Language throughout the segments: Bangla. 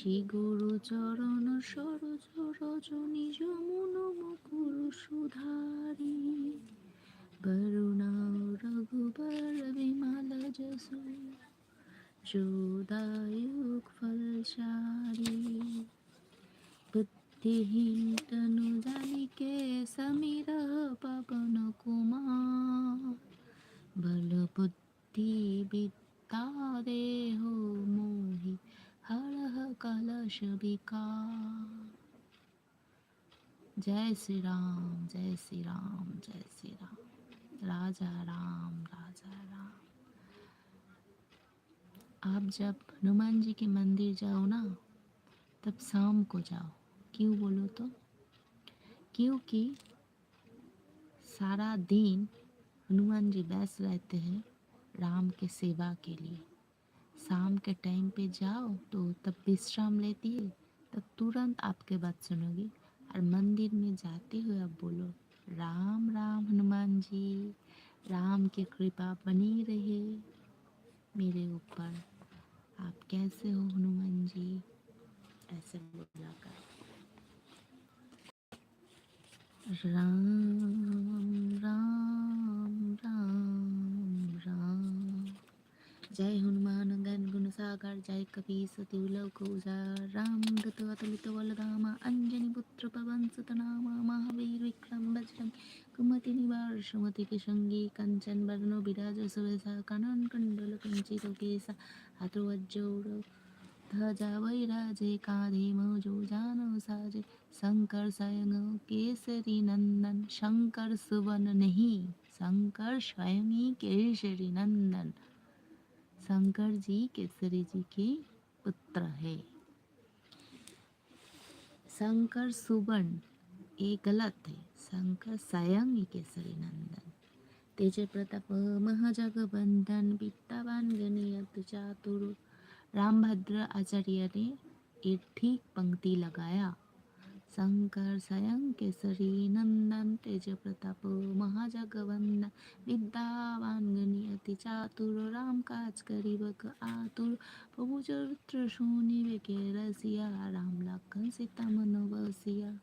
আসি গুরু চরণ সরজ রজনী যমুন মুকুর সুধারি। বরুণা রঘুবর বিমাল জসু যোদায়ুগ ফলসারি। বুদ্ধিহীন তনু জানিকে সমীর পবন কুমার। বল বুদ্ধি বিদ্যা দেহ মোহিত हरह कलश विकार। जय श्री राम जय श्री राम जय श्री राम राजा राम राजा राम। आप जब हनुमान जी के मंदिर जाओ ना, तब शाम को जाओ। क्यों बोलो तो? क्योंकि सारा दिन हनुमान जी बैस रहते हैं राम के सेवा के लिए। शाम के टाइम पे जाओ तो तब विश्राम लेती है, तब तुरंत आपके बात सुनोगी। और मंदिर में जाते हुए आप बोलो, राम राम हनुमान जी, राम की कृपा बनी रहे मेरे ऊपर। आप कैसे हो हनुमान जी? ऐसे बोला कर राम राम राम। जय हनुमान गण गुण सागर जय कपी सती लौक उजार राम दत्त अतुलित बलराम अंजनी पुत्र पवन सुत नाम महावीर विक्रम बजरंग कुमति निवार सुमति के संगी कंचन वर्ण विराज सुवेशा कानन कुंडल कंचित केसा हाथ वज्र ध्वजा वैराजे कांधे मौजो जानो साजे शंकर स्वयं केसरी नंदन शंकर सुवन नहीं शंकर स्वयं ही केसरी नंदन शंकर जी केसरी जी के पुत्र है। शंकर सुवन ये गलत है। शंकर स्वयं ही केसरी नंदन। तेज प्रताप महाजगबंधन विद्यावान गणियत, चातुर, रामभद्र आचार्य ने एक ठीक पंक्ति लगाया। शंकर स्वयं केसरी, नंदन तेज प्रताप महाजगवंदन, विद्यावान गणी अति चातुर राम काज करीबक, आतुर प्रभु चरित्र सुनिवे के रसिया, राम लखन सीता मन बसिया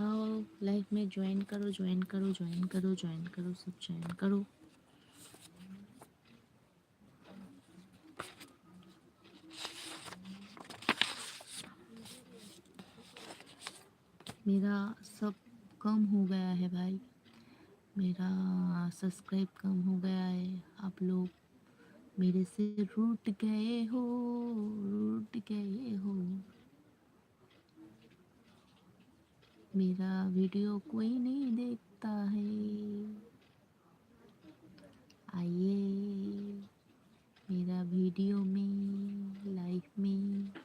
आओ लाइफ में ज्वाइन करो ज्वाइन करो ज्वाइन करो ज्वाइन करो, सब ज्वाइन करो। मेरा सब कम हो गया है भाई। मेरा सब्सक्राइब कम हो गया है। आप लोग मेरे से रूट गए हो रूट गए हो। मेरा वीडियो कोई नहीं देखता है। आइए मेरा वीडियो में लाइफ में।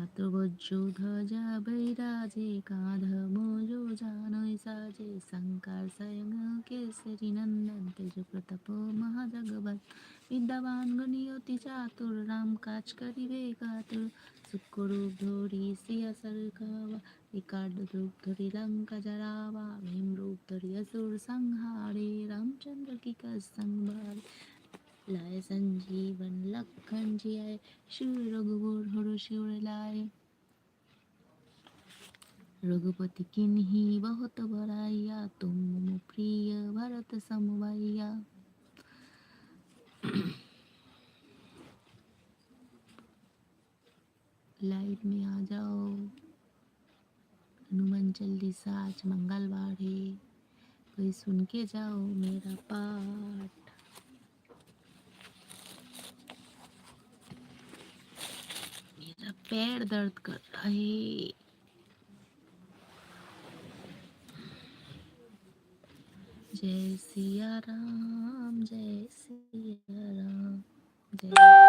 ধাতুবজ্যোধ্বজা বৈরাজে কাঁধমোজো জানৈ সাজে শঙ্কার স্বয়ং কেশরী নন্দন তেজপ্রতাপ মহাজগবান বিদ্যাবান গণীয়তি চাতুর রাম কাজ করিবে কাতুর শুক্ররূপ ধরি শ্রিয়া সরকাবা বিকার্ড রূপ ধরি লঙ্কা জরাবা ভীম রূপ ধরি অসুর সংহারে রামচন্দ্র কি কর সংভারে लाए संजीवन लखन जी आए शिव रघुवर हर शिवर लाए। रघुपति किन्ही बहुत बड़ाइया तुम मम प्रिय भरत समवैया। लाइव में आ जाओ। हनुमान चालीसा, आज मंगलवार है। कोई सुन के जाओ मेरा पाठ। मेरा पैर दर्द कर रहा है। जय सिया राम जय सिया राम जय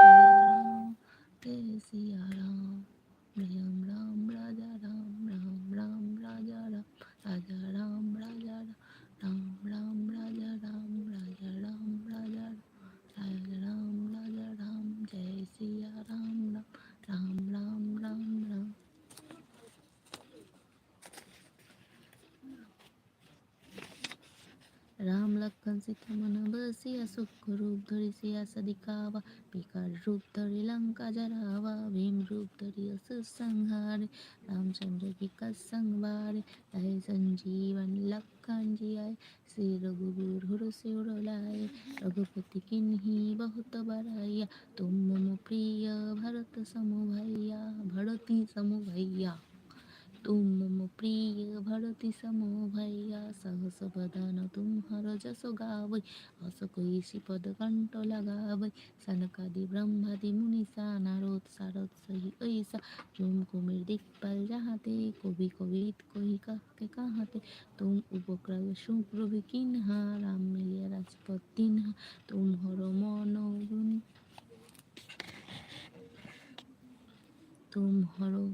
મો ભૈયા સહસ બદન તુમહર જસો ગાવય અસ કૈશી પદ કંઠ લગાવય સનકાદિ બ્રહ્માદિ મુનિસા નારદ સારદ સહી ઐસા જુમ કુમીર દિગ્પાલ જાહાતે કવિ કવિત કહી કહકે કાહાતે તુમ ઉપક્રવ સુપ્રભુ કિન્હા રામ મિલિયા રાજપત દિનહા તુમ હર મન তুম হরো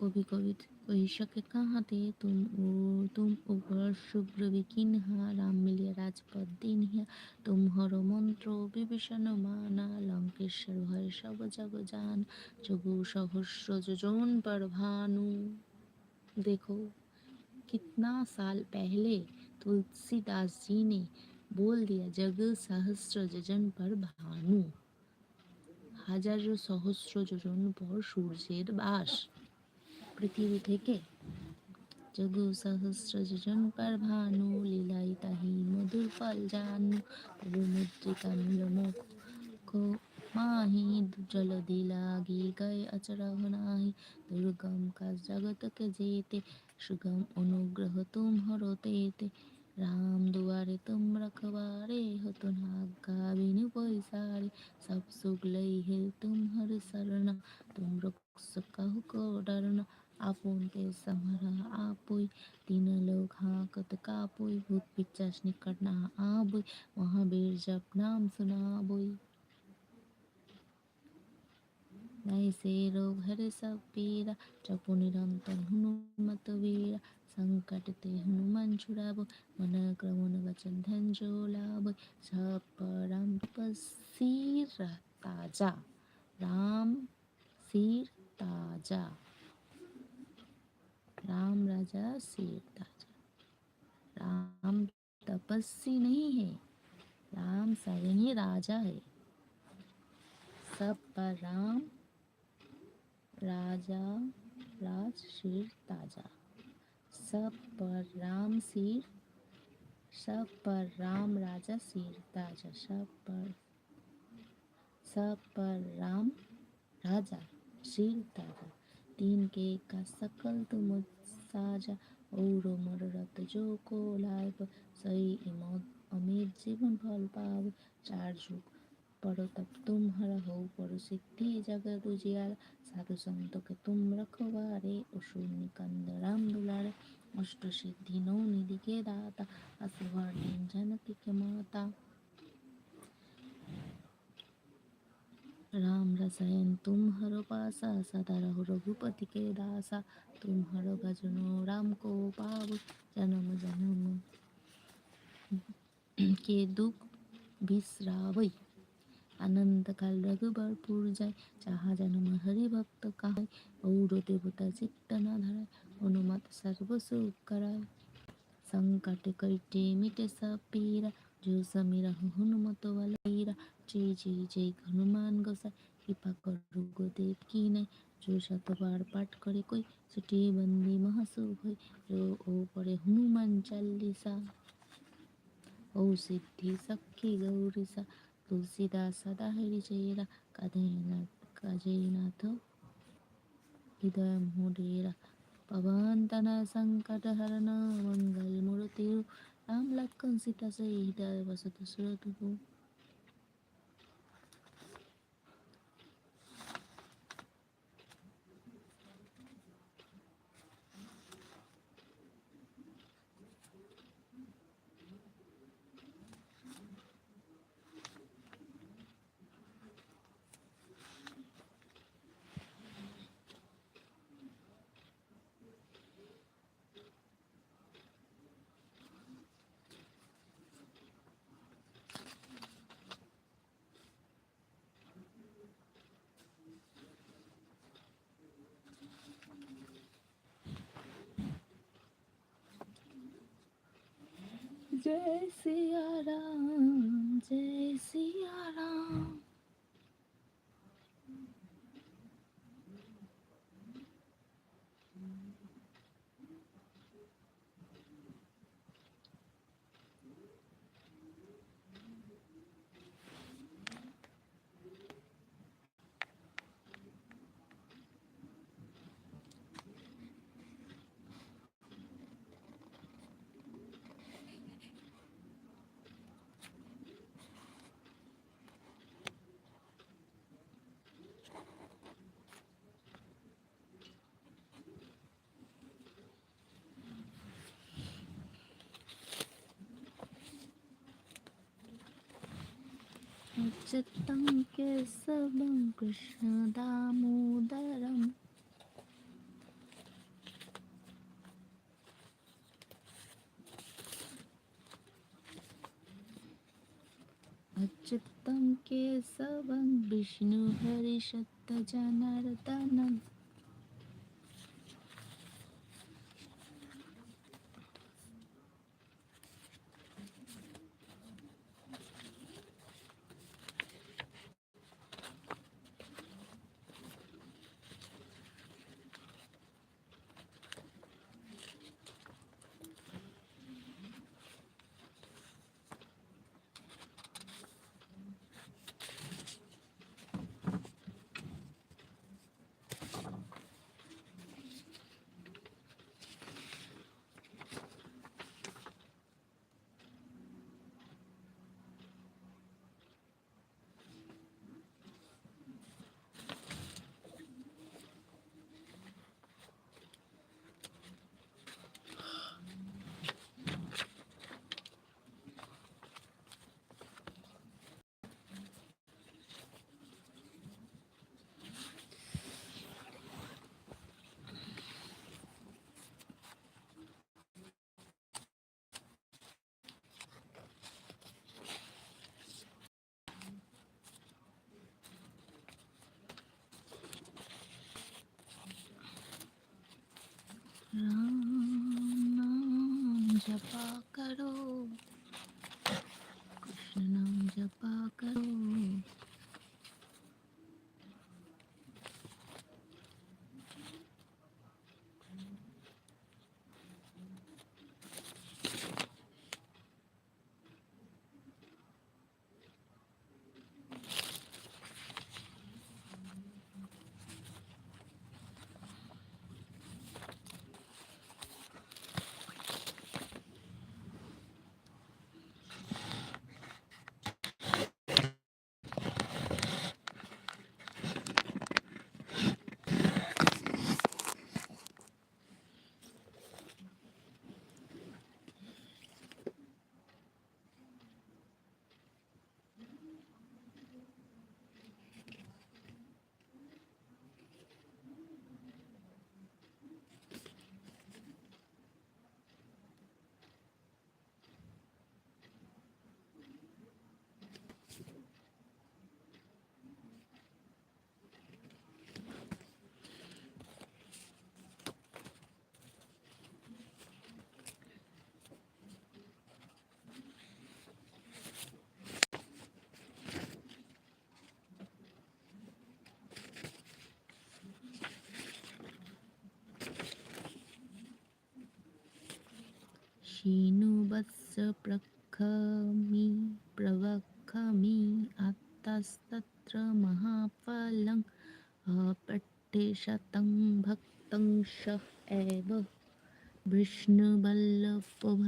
कवि कवि कही सके कहाँ थे तुम ओ तुम ऊपर शुभ्र विकिन्हा राम मिलिया राजपथ दिन तुम हर मंत्र विभीषण माना लंकेश्वर भय सब जग जान जगु सहस्र जोजन पर भानु देखो कितना साल पहले तुलसीदास जी ने बोल दिया जग सहस्र যোজন पर भानु হাজারো সহস্র যোজন পর সূর্যের বাস পৃথিবী থেকে। যদু সহস্র যোজন পার ভানু, লীলাই তাহি মধুর ফল জানু, তবু মুদ্রিকা নীলমুখ মাহি জল দিলাগি গায়ে আচরহ নাহি। দুর্গম কাজ জগতকে যেতে, সুগম অনুগ্রহ তুম হরতেতে রাম দুয়ারে তুম রখবারে, হত নাগ গাবিনি পয়সারে সব সুখ লই হে তুম হর শরণ, তুম রক্ষ কাহু কো ডরনা आपूणके समरः आपुय दीनलोक हाँ कत कापुय भूत पिचास निकटना आबुय महावीर जप नाम सुनाबुय ऐसे रोग हर सब पीरा जपो निरंतर हनुमत वीरा, संकट ते हनुमान छुड़ाबो मन क्रमन वचन धन जो लाभ सब परम तपसी ताज़ा, राम सीर ताज़ा। राम राजा राजा राम तपस्वी नहीं है, राम स्वयं राजा है। सब पर राम, राजा, राज, शेर, ताज़ा। सब पर राम सिर सब पर राम, राजा सिर ताज़ा। सब पर सब पर राम, राजा सिर ताज़ा। तीन के का सकल तुम সাজা ঔর মর রত যোগ কো লাইব সই ইমদ অমির জীবন ফল পাব। চার যুগ পর তপ তুম হর হৌ পর সিদ্ধি জগ উজিয়াল সাধু সন্তকে তুম রখবারে অসুর নিকন্দ রাম দুলারে, অষ্ট সিদ্ধি নৌ নিদিকে দাতা অশুভর নিঞ্জন মাতা। राम रसायन तुम हरो पासा सदा रहो रघुपति के दासा तुम हरो भजनो राम को पाव जन्म जन्म के दुख बिसरावई আনন্দ কাল রঘুবরপুর যায় যাহা যেন হরি ভক্ত কাহায় গৌর দেবতা চিত্ত না ধরায় হনুমত সর্বসুখ করায় संकट कटे मिटे सब पीरा जो समीरा हनुमत वाला জয় জয় জয় হনুমান গোসাই কৃপা করু গোদেব কি নাই যে শতবার পাঠ করে কই ছুটি বন্দি মহাসুভ হই ও পরে হনুমান চাল্লিসা ও সিদ্ধি সখী গৌরীসা তুলসীদাস সদা হরি জয়রা কাধেনা কাজেনাথ হৃদয় মোড়েরা পবন্তন সংকট হরণ মঙ্গল মূর্তি রাম লক্ষণ সীতা সহিত বসত সুরতু हृदय वसत अच्युतं केशवं कृष्णदामोदरम् अच्युतं केशवं विष्णुहरिशत्तजनार्दनम् राम नाम जपा शीनुवत्स प्रखमि प्रवखमि आत्तस्तत्र महाफलम् अपठ्यशतं भक्तं स एव विष्णुवल्लभः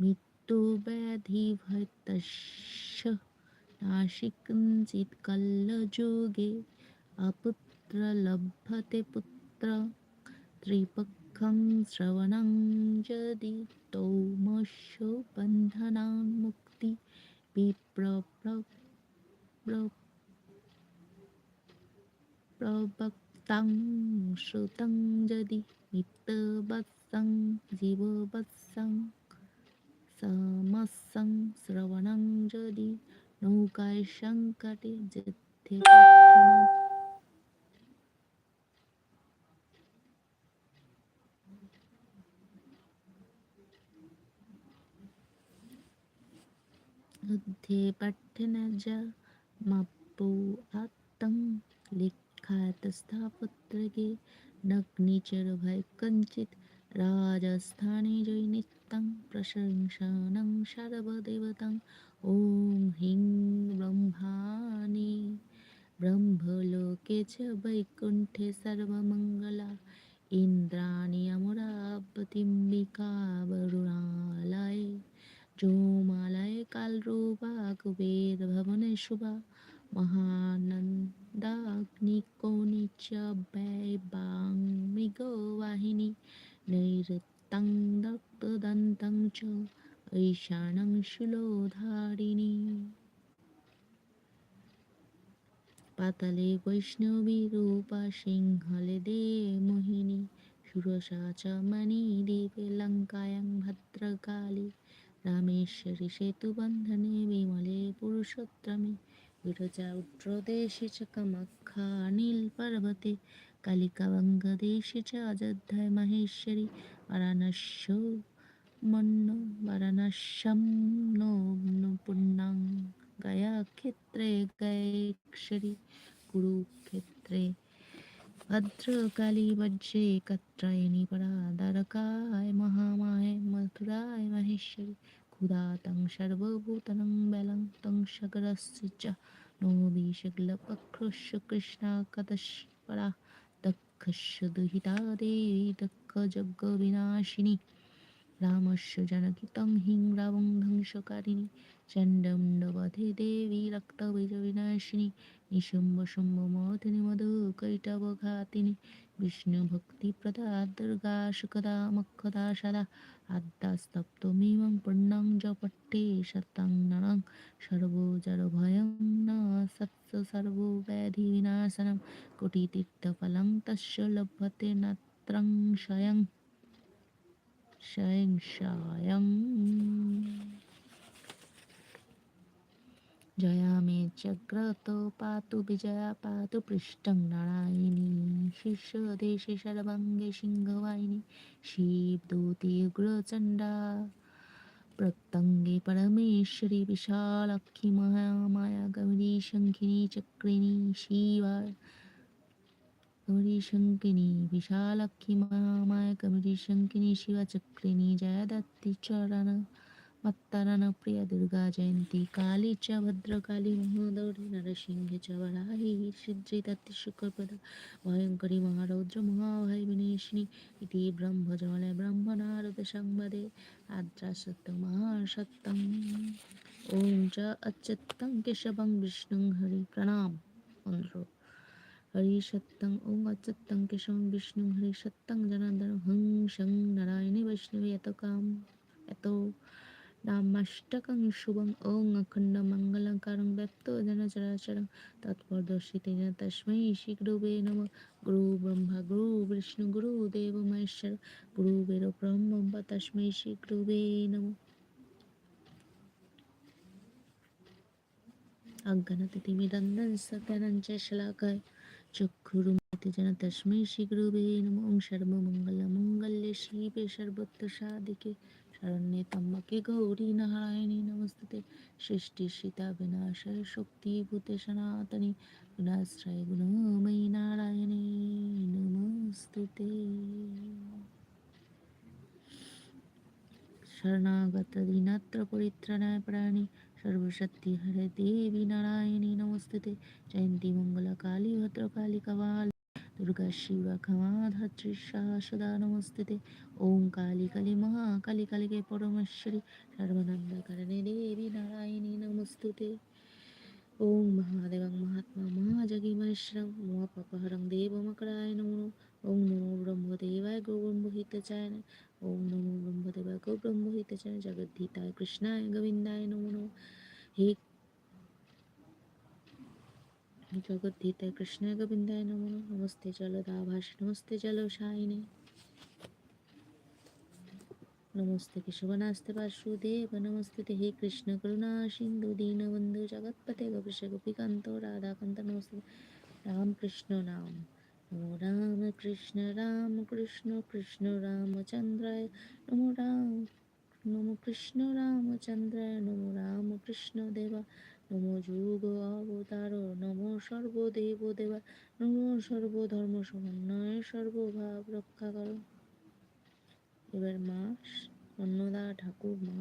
मृत्युव्याधिभयतस्य नाशिकञ्चित् कल्लयुगे अपुत्रलभते पुत्र त्रिपक्षं श्रवणं di নিত্যবৎসং জীববৎসং সমসং শ্রবণং যদি নৌকায় সংকটে যুদ্ধে যুদ্ধে পাঠ্যেন যা মাপু আত্মং লিখ্যাত आत्तं लिखातस्थापुत्रगे नग्निचरभय कञ्चित् राजस्थाने जैनितं प्रशंसानं सर्वदेवतां ॐ ह्रीं ब्रह्माणि ब्रह्मलोके च वैकुण्ठे सर्वमङ्गला इन्द्राणि अमरावतिम्बिका वरुणालये जोमालय कालरूपा कुबेर भवने নিকোনিচ মৃগবাহিনী নৈরত্তং চ ঐশানং শুলোধারিণী পাতালে বৈষ্ণবী রূপা সিংহলে দে মোহিনী সুরসা চ মণি দেবে লঙ্কায়ং ভদ্রকালী রামেশ্বরী সেতুবন্ধনে বিমলে পুরুষোত্তমে বিরজা উত্রদেশে চ কামাখ্যা নীল পর্বতে কালিকাবঙ্গদেশে চ অযোধ্যায় মাহেশ্বরী বারাণস্য মন্ন বারাণস্যম নো পুণ্যাং গয়া ক্ষেত্রে গয়েশ্বরী কুরুক্ষেত্রে ভদ্রকালী বজ্রে কত্রায়ণী পরা দ্বারকায় মহামায় মথুরায় মহেশ্বরী ক্ষুধাতং সর্বভূতনং বেলং তং সকরস্য নো নোবি কৃষ্ণা কতস্পরা দক্ষস্য দুহিতা দেবী দক্ষ যজ্ঞ বিনাশিনী রামস্য জনকিतं হিং রাবং ধ্বংসকারিণী চণ্ডমণ্ডবধে দেবী রক্তবীজবিনাশিনী নিশুম্ভ শুম্ভ মথিনী মধু কৈটবঘাতিনী বিষ্ণু ভক্তিপ্রদা দুর্গা সুখদা মক্ষদা সদা আদ্যাস্তপ্তমিমং পূর্ণং জপট্টে শতাং নরং সর্বজরভয়ং ন সৎস সর্বব্যাধিবিনাশনং কোটিতীর্থফলং তস্য লভ্যতে নাত্রং স্বয়ং স্বয়ং স্বয়ং জয়া মে চক্রত পাতু বিজয়া পাতু পৃষ্ঠং নারায়ণী শীর্ষদেশে সর্বাঙ্গে সিংহবাহিনী শিবদূতি উগ্রচণ্ডা প্রত্যঙ্গে পরমেশ্বরী বিশালাক্ষী মহামায়া গৌরী শঙ্খিনী চক্রিণী गौरीशङ्किनी विशालक्षी महामाय गौरीशङ्किनी शिवचक्रिणी जयदत्ति चरण मत्तरण प्रिय दुर्गा जयन्ती काली च भद्रकाली महादौरी नरसिंह च वराहि सिद्धिदत्ति शुक्रपद भयङ्करी महारौद्र महाभय विनेशिनी इति ब्रह्मजले ब्रह्मनारद संवदे आद्रासत्तं महासत्तम् ॐ च अच्युत्तं केशवं विष्णुं हरिप्रणाम मन्त्रो অচ্যুতং কেশবং বিষ্ণু হরি সত্যং জনার্দন হং সং নারায়ণী বৈষ্ণবী এত কাম এত নামাষ্টকং শুভং ওং অখণ্ড মঙ্গলকারং ব্যক্ত জন চরাচরং তৎপরদর্শিতেন তস্मै শ্রী গুরুবে নম গুরু ব্রহ্মা গুরু বিষ্ণু গুরু দেব মহেশ্বর গুরু বের ব্রহ্ম তস্मै শ্রী গুরুবে নম অজ্ঞানতিমিরন্দন সজ্ঞানঞ্চ শলাকায় চক্ষুরুমিতি যেন তস্मै শ্রী গুরুবে নম ওং সর্বমঙ্গলমঙ্গল্যে শিবে সর্বত্র সাদিকে শরণ্যে তম্বকে গৌরী নারায়ণী নমস্তে সৃষ্টি সীতা বিনাশায় শক্তিভূতে সনাতনী গুণাশ্রয় গুণময়ী নারায়ণী নমস্তুতে শরণাগত দীনাত্র পরিত্রাণায় প্রাণী সর্বশক্তি হরে দেবী নারায়ণী নমস্তুতে। জয়ন্তী মঙ্গলা কালী ভদ্রকালী কবাল দুর্গা শিবা ক্ষমা ধাত্রী সদা নমস্তুতে। ওম কালী কালী মহাকালী কালীকে পরমেশ্বরী, সর্বানন্দকারণে দেবী নারায়ণী নমস্তুতে। ওম মহাদেবং মহাত্মা মহাজগী মহেশ্বরং মহাপপহরং দেবমকরায় নমো। ওম নমো ব্রহ্মদেবায় গৌব্রহ্মহিত চায় ওম নমো ব্রহ্মদেবায় গৌব্রহ্মহিত চায় জগদ্ধিতায় কৃষ্ণায় গোবিন্দায় নমো হে জগদ্ধিতায় কৃষ্ণায় গোবিন্দায় নমো নমস্তে জলদাভাস নমস্তে জলসায়িনে নমস্তে কেশবনাস্তে বাসুদেব নমস্তে হে কৃষ্ণ করুণা সিন্ধু দীনবন্ধু জগৎপতে গোপীশ গোপীকান্ত রাধাকান্ত নমস্তে রাম কৃষ্ণ নাম নমো রাম কৃষ্ণ রাম কৃষ্ণ কৃষ্ণ রাম রামচন্দ্রায় নমো রাম নমো কৃষ্ণ রামচন্দ্রায় নমো রামকৃষ্ণ দেবা নমো যুগ অবতার নমো সর্বদেব দেবা নমো সর্বধর্ম সমন্বয় সর্বভাব রক্ষা করো এবার মা অন্নদা ঠাকুর মা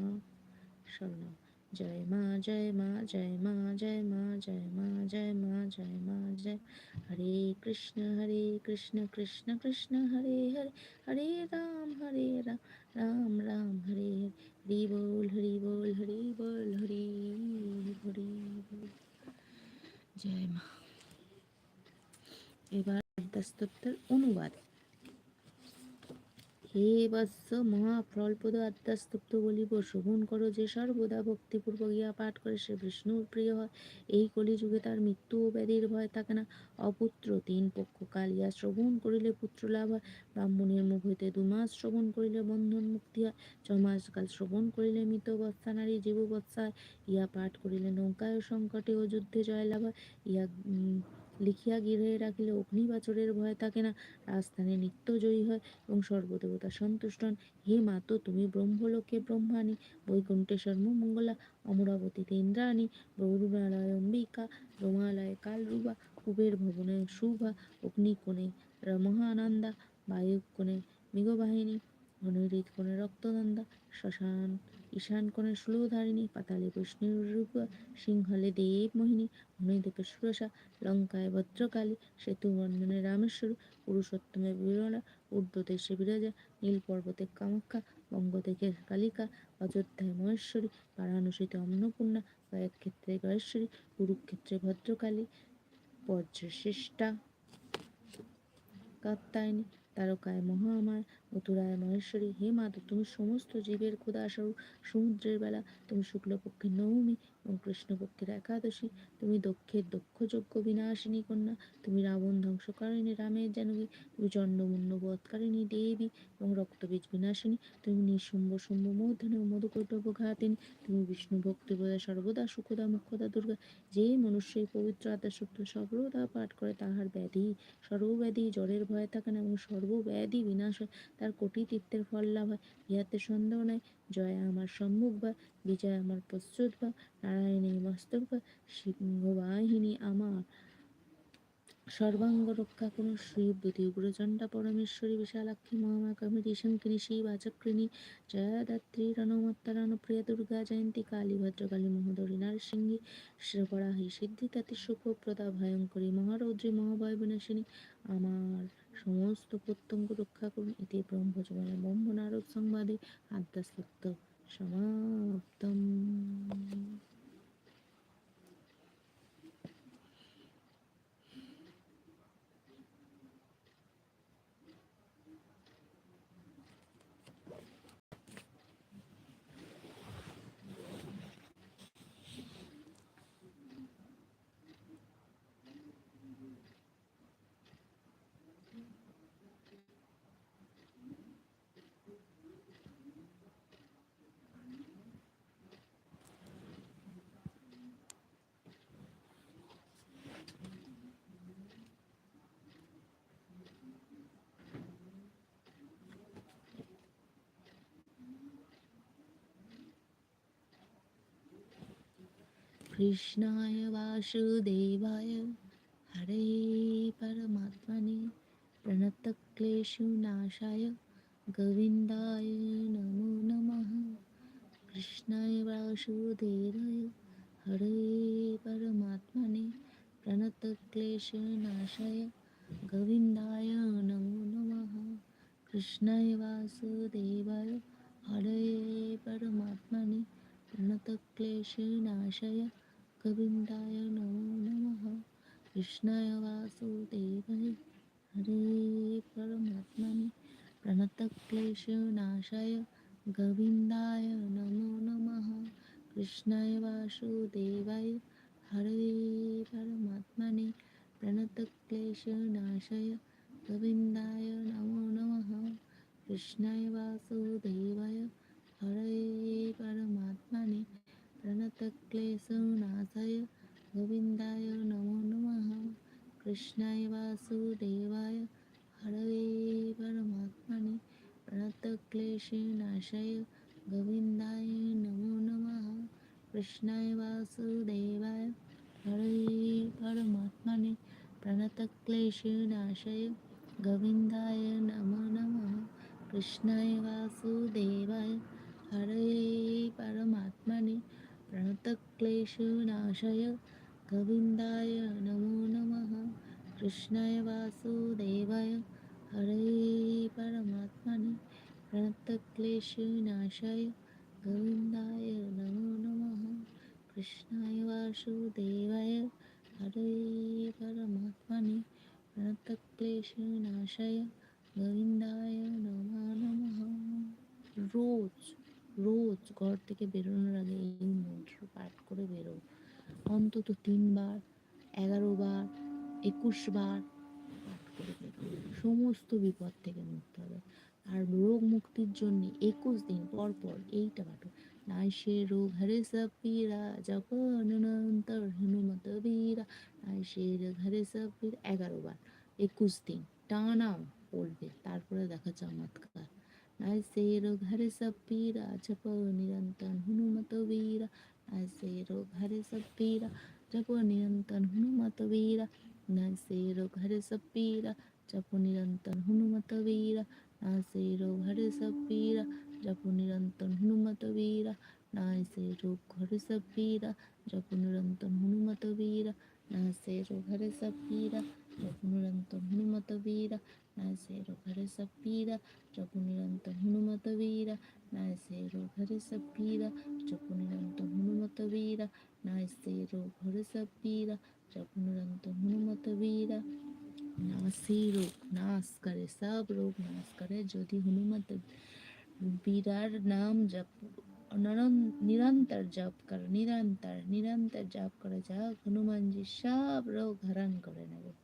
সর্বনাম জয় মা জয় মা জয় মা জয় মা জয় মা জয় মা জয় মা জয় হরে কৃষ্ণ হরে কৃষ্ণ কৃষ্ণ কৃষ্ণ হরে হরে হরে রাম হরে রাম রাম রাম হরে হরি বল হরি বল হরি বল হরি হরি বল জয় মা এবার দস্তত্বের অনুবাদ হে বৎস মহাফলপদ আত্মাস্তপ্ত বলিব, শোভন করো যে সর্বদা ভক্তিপূর্বক ইয়া পাঠ করে সে বিষ্ণুর প্রিয় হয়। এই কলিযুগে তার মৃত্যু ও ব্যাধির ভয় থাকে না। অপুত্র, তিন পক্ষ কাল ইয়া শ্রবণ করিলে পুত্র লাভ হয়। ব্রাহ্মণের মুখ হইতে দুমাস শ্রবণ করিলে বন্ধন মুক্তি হয়। ছমাস কাল শ্রবণ করিলে মৃত বৎসা নারী জীব বৎসায় ইয়া পাঠ করিলে নৌকায় সংকটে ও যুদ্ধে জয়লাভ হয়। ইয়া লিখিয়া গৃহে রাখিলে অগ্নিবাচরের ভয় থাকে না, রাজস্থানে নিত্য জয়ী হয় এবং সর্বদেবতা সন্তুষ্ট হন। হে মাতো তুমি ব্রহ্মলোকে ব্রহ্মাণী বৈকুণ্ঠে সর্বমঙ্গলা অমরাবতীতে ইন্দ্রাণী গৌরবালয় অম্বিকা রোমালয় কালরূপা, কুবের ভবনে শুভা অগ্নিকোণে মহানন্দা বায়ুকোণে মৃগবাহিনী অনিরিত কোণে রক্তনন্দা, শ্মশান ঈশান কোণে ষোলধারিণী পাতালে বৈষ্ণুর রূপ, সিংহলে দেব মোহিনী মণিদেবে সুরসা, লঙ্কায় ভদ্রকালী, সেতু বন্ধনে রামেশ্বর, পুরুষোত্তমে বিরলা ঊর্ধ্বদেশে বিরাজা নীল পর্বতে কামাখ্যা বঙ্গদেশে কালিকা অযোধ্যায় মহেশ্বরী, বারাণসীতে অন্নপূর্ণা, কয়েক ক্ষেত্রে গয়েশ্বরী, কুরুক্ষেত্রে ভদ্রকালী বজ্রশ্রেষ্ঠা কাত্তায়নী তারকায় মহামায় মথুরায় মহেশ্বরী হে মাতা তুমি সমস্ত জীবের ক্ষুদাস্বরূপ সমুদ্রের বেলা, তুমি শুক্লপক্ষের নবমী এবং কৃষ্ণপক্ষের একাদশী, তুমি দক্ষের দক্ষযজ্ঞ বিনাশিনী কন্যা, তুমি রাবণ ধ্বংসকারিণী, রামের জানকী, তুমি চণ্ডমুণ্ড বধকারিণী দেবী এবং রক্তবীজ বিনাশিনী, তুমি নিঃশুম্ভ, শুম্ভ মূর্ধন্য মধুকৈটভ ঘাতিনী তুমি বিষ্ণু ভক্তি বোধা, সর্বদা সুখদা, মুখ্যদা, দুর্গা, যে মনুষ্যই পবিত্র আত্মাসুক্ত সর্বদা পাঠ করে, তাহার ব্যাধি সর্বব্যাধি, জ্বরের ভয় থাকে না এবং সর্বব্যাধি বিনাশ হয়। তার কোটি তীর্থের ফল লাভ হয়। ইহাতে সন্দেহ নাই, জয় আমার সম্মুখ বা, বিজয় আমার প্রস্তুত বা নারায়ণী মস্তক বা, সিংহবাহিনী আমার। সর্বাঙ্গ রক্ষা করুন শ্রীবতী উগ্রচণ্ডা পরমেশ্বরী বিশালাক্ষী মহামা কমিটি শঙ্কিনী শিবাচক্রিণী জয়াদাত্রী রণমত্তারণপ্রিয়া দুর্গা জয়ন্তী কালী ভদ্রকালী মহোদরী নারসিংহী শ্রপরাহী সিদ্ধিতাতি সুখপ্রদা ভয়ঙ্করী মহারৌদ্রী মহাভয় বিনাশিনী আমার। সমস্ত প্রত্যঙ্গ রক্ষা করুন। এতে ব্রহ্ম নারদ সংবাদে আদ্যাসত্য সমাপ্তম। कृष्णाय वासुदेवाय हरे परमात्मने प्रणतक्लेशनाशाय गोविन्दाय नमो नमः कृष्णाय वासुदेवाय हरे परमात्मने प्रणतक्लेशनाशाय गोविन्दाय नमो नमः कृष्णाय वासुदेवाय हरे परमात्मने प्रणतक्लेशनाशाय गोविन्दाय नमो नमः कृष्णाय वासुदेवाय हरे परमात्मने प्रणतक्लेशनाशाय गोविन्दाय नमो नमः कृष्णाय वासुदेवाय हरे परमात्मने प्रणतक्लेशनाशाय गोविन्दाय नमो नमः कृष्णाय वासुदेवाय हरे परमात्मने प्रणतक्लेशनाशाय गोविन्दाय नमो नमः कृष्णाय वासुदेवाय हरे परमात्मने प्रणतक्लेशनाशाय गोविन्दाय नमो नमः कृष्णाय वासुदेवाय हरे परमात्मने प्रणतक्लेशनाशय गोविन्दाय नमो नमः कृष्णाय वासुदेवाय हरे परमात्मने प्रणतक्लेशनाशय गोविन्दाय नमो नमः कृष्णाय वासुदेवाय हरे परमात्मने प्रणतक्लेशनाशय गोविन्दाय नमो नमः कृष्णाय वासुदेवाय हरे परमात्मने प्रणतक्लेशनाशय गोविन्दाय नमो नमः रोज রোজ ঘর থেকে বেরোনোর আগে এই মন্ত্র পাঠ করে বেরো। অন্তত তিনবার এগারো বার একুশ বার পাঠ করে বেরো। সমস্ত বিপদ থেকে মুক্ত হবে। আর রোগ মুক্তির জন্য একুশ দিন পর পর এইটা পাঠো। নাই সে রোগ হরে সব পীরা জপ অনন্তর হনুমত বীরা রোগ হরে সব এগারো বার একুশ দিন। টানা পড়বে তারপরে দেখা চমৎকার নাই সে রোগ হরে সব পীরা জপ নিরন্তর হনুমত বীরা নাই সে রোগ হরে সব পীরা জপ নিরন্তর হনুমত বীরা নাই সে রোগ হরে সব পীরা জপ নিরন্তর হনুমত বীরা না সে রোগ হরে সব পীরা জপ নিরন্তর হনুমত বীরা নাই সে রোগ হরে সব পীরা জপ নিরন্তর হনুমত বীরা না সে রোগ হরে সব পীরা জপ নিরন্তর হনুমত বীরা না সে রোগ হরে সব পীরা জপ নিরন্তর হনুমত বীরা না সে রোগ হরে সব পীরা জপ নিরন্তর হনুমত বীরা নাসি রোগ নাশ করে সব রোগ নাশ করে যদি হনুমত বীরার নাম জপ নরন- নিরন্তর জপ কর নিরন্তর নিরন্তর জপ করে যাও হনুমানজি সব রোগ হরণ করে নেবে